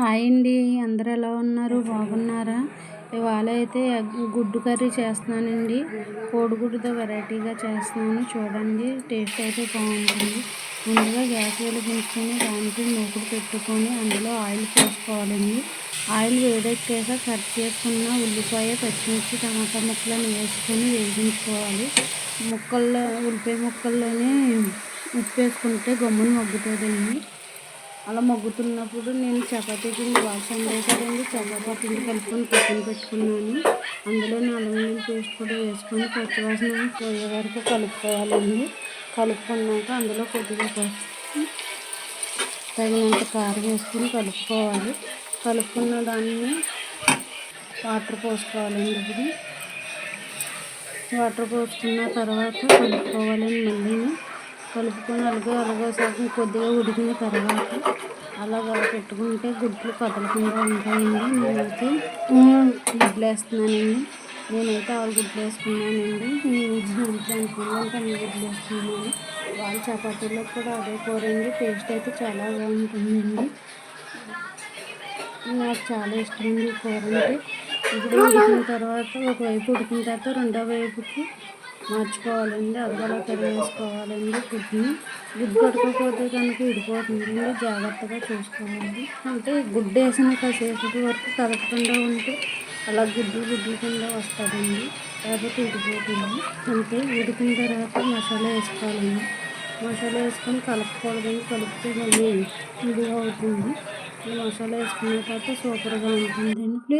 Hi అండి. అందరు ఎలా ఉన్నారు? బాగున్నారా? ఇవాళ అయితే గుడ్డు కర్రీ చేస్తున్నానండి. కోడిగుడ్డుతో వెరైటీగా చేస్తున్నాను. చూడండి టేస్ట్ అయితే బాగుంటుంది. ముందుగా గ్యాస్ వెలిగించుకొని దానికి మూకుడు పెట్టుకొని అందులో ఆయిల్ పోసుకోవాలండి. ఆయిల్ వేడెక్కాక కట్ చేసుకున్న ఉల్లిపాయ పచ్చిమిర్చి టమాటా ముక్కలను వేసుకొని వేగించుకోవాలి. ముక్కల్లో ఉల్లిపాయ ముక్కల్లోనే ఉప్పు వేసుకుంటే గమ్మున మగ్గుతుందండి. అలా మగ్గుతున్నప్పుడు నేను చపాతీ పిండి వాసన వేసారండి చపాతీ పిండి కలుపుకొని పక్కన పెట్టుకున్నాను. అందులో అల్లం పేస్ట్ కూడా వేసుకొని పచ్చివాసన పోయే వరకు కలుపుకోవాలండి. కలుపుకున్నాక అందులో కొద్దిగా పసుపు తగినంత కారం వేసుకొని కలుపుకోవాలి. కలుపుకున్న దాన్ని వాటర్ పోసుకోవాలండి ఇప్పుడు. వాటర్ పోసుకున్న తర్వాత కలుపుకోవాలండి మళ్ళీ కలుపుకొని అలాగే అలాగే సగం కొద్దిగా ఉడికిన తర్వాత అలా పెట్టుకుంటే గుడ్లు కదలకుండా ఉంటాయండి. నేనైతే గుడ్లు వేస్తున్నానండి. నేనైతే ఆరు గుడ్లు వేసుకున్నానండి. నేను అనుకున్నాను కానీ గుడ్లు వేసుకున్నాను? వాళ్ళ చపాతీలో కూడా అదే కూరండి టేస్ట్ అయితే చాలా బాగుంటుందండి. నాకు చాలా ఇష్టం అండి కూర అంటే. ఇప్పుడు ఉడికిన తర్వాత ఒకవైపు ఉడికిన తర్వాత రెండో వైపుకి మార్చుకోవాలండి అలా తరివేసుకోవాలండి వేసుకోవాలండి గుడ్డుని గుడ్డు పట్టుకోకపోతే కనుక ఇడిపోతుందండి జాగ్రత్తగా చూసుకోవాలి అంటే గుడ్డు వేసిన కాసేపటి వరకు కదపకుండా ఉంటే అలా గుడ్డు గుడ్డు కింద వస్తుందండి. లేకపోతే ఇడిపోతుంది అంటే ఉడికిన తర్వాత మసాలా వేసుకోవాలండి. మసాలా వేసుకొని కలుపుకోవాలండి కలిపితే మళ్ళీ ఇది అవుతుంది. మసాలా వేసుకున్న తర్వాత సూపర్గా ఉంటుందండి. ప్లీజ్